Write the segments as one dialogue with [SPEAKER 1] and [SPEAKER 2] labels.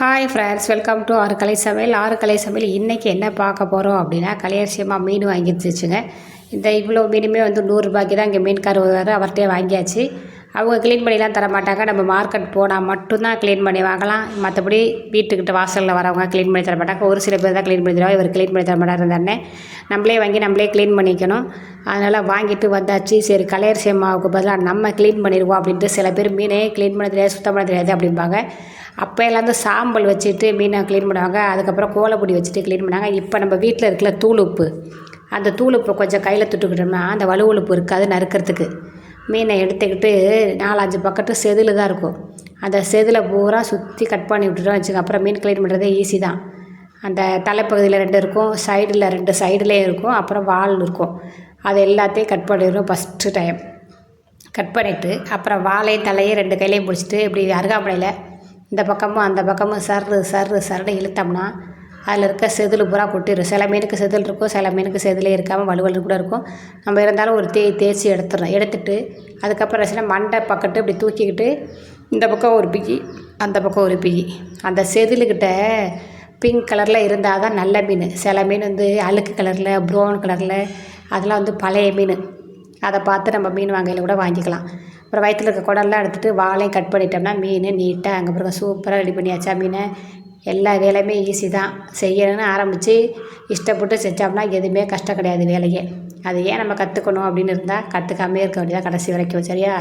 [SPEAKER 1] Hi friends welcome to ஆறு கலை சமையல். ஆறு கலை சமையல் இன்றைக்கி என்ன பார்க்க போகிறோம் அப்படின்னா கலையரிசியமாக மீன் வாங்கிடுச்சுங்க இந்த இவ்வளோ மீனுமே வந்து நூறுரூபாய்க்கு தான் இங்கே மீன்கார் வருவார். அவர்கிட்டே வாங்கியாச்சு. அவங்க க்ளீன் பண்ணிலாம் தர மாட்டாங்க நம்ம மார்க்கெட் போனால் மட்டும்தான் க்ளீன் பண்ணி வாங்கலாம். மற்றபடி வீட்டுக்கிட்ட வாசலில் வரவங்க க்ளீன் பண்ணி தர மாட்டாங்க ஒரு சில பேர் தான் க்ளீன் பண்ணி தருவாங்க. இவர் க்ளீன் பண்ணி தர மாட்டார் இருந்தானே நம்மளே வாங்கி நம்மளே க்ளீன் பண்ணிக்கணும். அதனால் வாங்கிட்டு வந்தாச்சு. சரி கலையரசி அம்மாவுக்கு பதிலாக நம்ம க்ளீன் பண்ணிடுவோம் அப்படின்ட்டு சில பேர் மீனே க்ளீன் பண்ண தெரியாது சுத்தம் பண்ண தெரியாது அப்படிம்பாங்க. அப்போ எல்லாம் வந்து சாம்பல் வச்சுட்டு மீனை க்ளீன் பண்ணுவாங்க. அதுக்கப்புறம் கோலப்பொடி வச்சுட்டு க்ளீன் பண்ணாங்க இப்போ நம்ம வீட்டில் இருக்கிற தூளுப்பு. அந்த தூளுப்பு கொஞ்சம் கையில் தொட்டுக்கிட்டோம்னா அந்த வலுவலுப்பு இருக்காது நறுக்கிறதுக்கு. மீனை எடுத்துக்கிட்டு நாலஞ்சு பக்கத்து செதில் தான் இருக்கும். அந்த செதில் பூரா சுற்றி கட் பண்ணி விட்டுட்டோம் வச்சுக்க அப்புறம் மீன் கிளீன் பண்ணுறதே ஈஸி தான். அந்த தலைப்பகுதியில் ரெண்டு இருக்கும் சைடில் ரெண்டு சைடுலேயும் இருக்கும் அப்புறம் வால் இருக்கும். அது எல்லாத்தையும் கட் பண்ணிடணும் ஃபஸ்ட்டு டைம் கட் பண்ணிவிட்டு அப்புறம் வாழையும் தலையும் ரெண்டு கையிலையும் பிடிச்சிட்டு இப்படி அருகாமனையில் இந்த பக்கமும் அந்த பக்கமும் சர்ரு சர்ரு சர்னு இழுத்தோம்னா அதில் இருக்க செதில் பூரா கொட்டிடும் சில மீனுக்கு செதில் இருக்கும் சில மீனுக்கு செதிலே இருக்காமல் வலுவலு கூட இருக்கும். நம்ம இருந்தாலும் ஒரு தேய் தேய்ச்சி எடுத்துடுறோம் எடுத்துட்டு அதுக்கப்புறம் சில மண்டை பக்கத்து இப்படி தூக்கிக்கிட்டு இந்த பக்கம் ஒரு பிகி அந்த பக்கம் ஒரு பிகி. அந்த செதிலுக்கிட்ட பிங்க் கலரில் இருந்தால் தான் நல்ல மீன். சில மீன் வந்து அழுக்கு கலரில் ப்ரௌன் கலரில் அதெல்லாம் வந்து பழைய மீன். அதை பார்த்து நம்ம மீன் வாங்கையில் கூட வாங்கிக்கலாம். அப்புறம் வயிற்றில் இருக்க குடல்லாம் எடுத்துகிட்டு வாழையும் கட் பண்ணிட்டோம்னா மீன் நீட்டாக அங்கே பிறகு சூப்பராக ரெடி பண்ணியாச்சா மீனை. எல்லா வேலையுமே ஈஸி தான். செய்யணும்னு ஆரம்பித்து இஷ்டப்பட்டு செஞ்சோம்னா எதுவுமே கஷ்டம் கிடையாது வேலையே. அது ஏன் நம்ம கற்றுக்கணும் அப்படின்னு இருந்தால் கற்றுக்காமே இருக்க வேண்டியதாக கடைசி வரைக்கும் சரியா?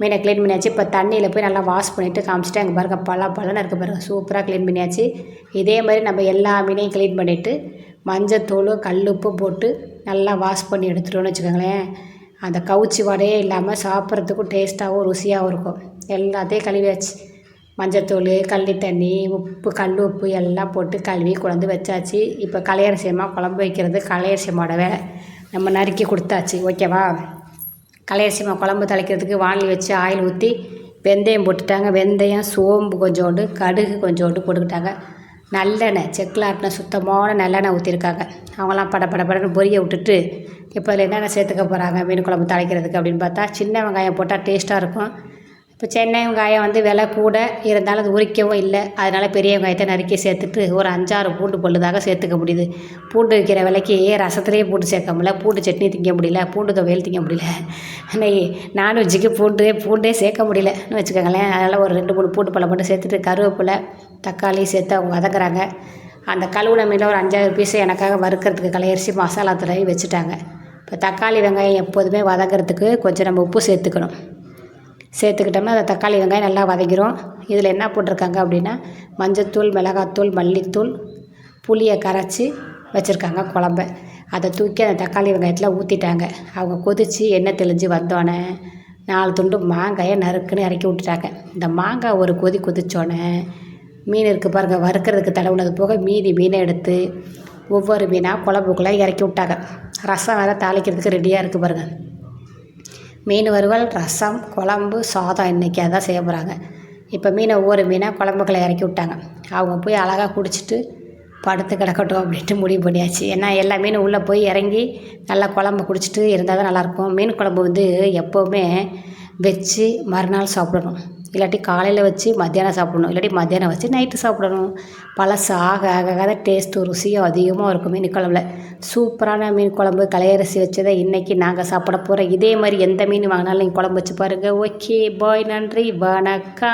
[SPEAKER 1] மீனை க்ளீன் பண்ணியாச்சு. இப்போ தண்ணியில் போய் நல்லா வாஷ் பண்ணிவிட்டு காமிச்சிட்டு அங்கே பாருங்க பழ பழன்னு இருக்க பாருங்க. சூப்பராக க்ளீன் பண்ணியாச்சு. இதே மாதிரி நம்ம எல்லா மீனையும் க்ளீன் பண்ணிவிட்டு மஞ்சத்தூள் கல் உப்பு போட்டு நல்லா வாஷ் பண்ணி எடுத்துட்டோன்னு வச்சுக்கோங்களேன். அந்த கவுச்சி வடையே இல்லாமல் சாப்பிட்றதுக்கும் டேஸ்ட்டாகவும் ருசியாகவும் இருக்கும். எல்லாத்தையும் கழுவியாச்சு மஞ்சத்தூள் கள்ளி தண்ணி உப்பு கல் உப்பு எல்லாம் போட்டு கழுவி குழந்து வச்சாச்சு. இப்போ கலையரிசியமாக குழம்பு வைக்கிறது கலையரிசியமோட வேலை. நம்ம நறுக்கி கொடுத்தாச்சு ஓகேவா? கலையரிசியமாக குழம்பு தலைக்கிறதுக்கு வானல் வச்சு ஆயில் ஊற்றி வெந்தயம் போட்டுட்டாங்க. வெந்தயம் சோம்பு கொஞ்சோண்டு கடுகு கொஞ்சோண்டு போட்டுக்கிட்டாங்க. நல்லெண்ணெய் செக்கில் ஆட்டின சுத்தமான நல்லெண்ணெய் ஊற்றிருக்காங்க அவங்களாம் பட பட படன்னு பொரிய விட்டுட்டு இப்போ அதில் என்னென்ன சேர்த்துக்க போகிறாங்க மீன் குழம்பு தலைக்கிறதுக்கு அப்படின்னு பார்த்தா சின்ன வெங்காயம் போட்டால் டேஸ்ட்டாக இருக்கும். இப்போ சென்னை வெங்காயம் வந்து விலை கூட இருந்தாலும் அது உரிக்கவும் இல்லை. அதனால் பெரிய வெங்காயத்தை நறுக்கி சேர்த்துட்டு ஒரு அஞ்சாறு பூண்டு பொல்லுதாக சேர்த்துக்க முடியுது. பூண்டு விற்கிற விலைக்கு ரசத்துலேயே பூண்டு சேர்க்க முடியல. பூண்டு சட்னி திங்க முடியல. பூண்டு துவையல் திங்க முடியல. இன்னைக்கு நான்வெஜ்ஜுக்கு பூண்டு பூண்டே சேர்க்க முடியலன்னு வச்சுக்கோங்களேன். அதனால் ஒரு ரெண்டு மூணு பூண்டு பழம் மட்டும் சேர்த்துட்டு கருவேப்பிலை தக்காளி சேர்த்து அவங்க வதக்குறாங்க. அந்த கழுவுன மீனில் ஒரு அஞ்சாறு பீஸை எனக்காக வறுக்கிறதுக்கு கலையரிசி மசாலா தடவி வச்சுட்டாங்க. இப்போ தக்காளி வெங்காயம் எப்போதுமே வதக்கிறதுக்கு கொஞ்சம் நம்ம உப்பு சேர்த்துக்கணும். சேர்த்துக்கிட்டோம்னா அந்த தக்காளி வெங்காயம் நல்லா வதக்கிடும் இதில் என்ன போட்டிருக்காங்க அப்படின்னா மஞ்சத்தூள் மிளகாத்தூள் மல்லித்தூள் புளியை கரைச்சி வச்சுருக்காங்க குழம்ப. அதை தூக்கி அந்த தக்காளி வெங்காயத்தில் ஊற்றிட்டாங்க அவங்க கொதித்து எண்ணெய் தெளிஞ்சு வந்தோடனே நாலு துண்டு மாங்காயை நறுக்குன்னு இறக்கி விட்டுட்டாங்க. இந்த மாங்காய் ஒரு கொதி கொதிச்சோடனே மீன் இருக்குது பாருங்கள் வறுக்கிறதுக்கு தடவுனது போக மீதி மீனை எடுத்து ஒவ்வொரு மீனாக குழம்புக்குள்ளே இறக்கி விட்டாங்க. ரசம் வேறு தாளிக்கிறதுக்கு ரெடியாக இருக்குது பாருங்கள் மீன் வறுவல் ரசம் குழம்பு சாதம் இன்றைக்கி அதான் செய்ய போகிறாங்க இப்போ மீனை ஒவ்வொரு மீனாக குழம்புக்குள்ளே இறக்கி விட்டாங்க. அவங்க போய் அழகாக குடிச்சிட்டு படுத்து கிடக்கட்டும் அப்படின்ட்டு முடிவு பண்ணியாச்சு. ஏன்னா எல்லா மீனும் உள்ளே போய் இறங்கி நல்லா குழம்பு குடிச்சிட்டு இருந்தால் தான் நல்லாயிருக்கும் மீன் குழம்பு வந்து எப்போவுமே வச்சு மறுநாள் சாப்பிடணும். இல்லாட்டி காலையில் வச்சு மத்தியானம் சாப்பிடணும். இல்லாட்டி மத்தியானம் வச்சு நைட்டு சாப்பிடணும். பழசு ஆக ஆக ஆக டேஸ்ட்டு ருசியும் அதிகமாக இருக்கும் மீன் குழம்புல. சூப்பரான மீன் குழம்பு கலையரிசி வச்சதை இன்றைக்கி நாங்கள் சாப்பிட போகிறோம் இதே மாதிரி எந்த மீன் வாங்கினாலும் நீங்கள் குழம்பு வச்சு பாருங்கள் ஓகே பாய் நன்றி வணக்கம்.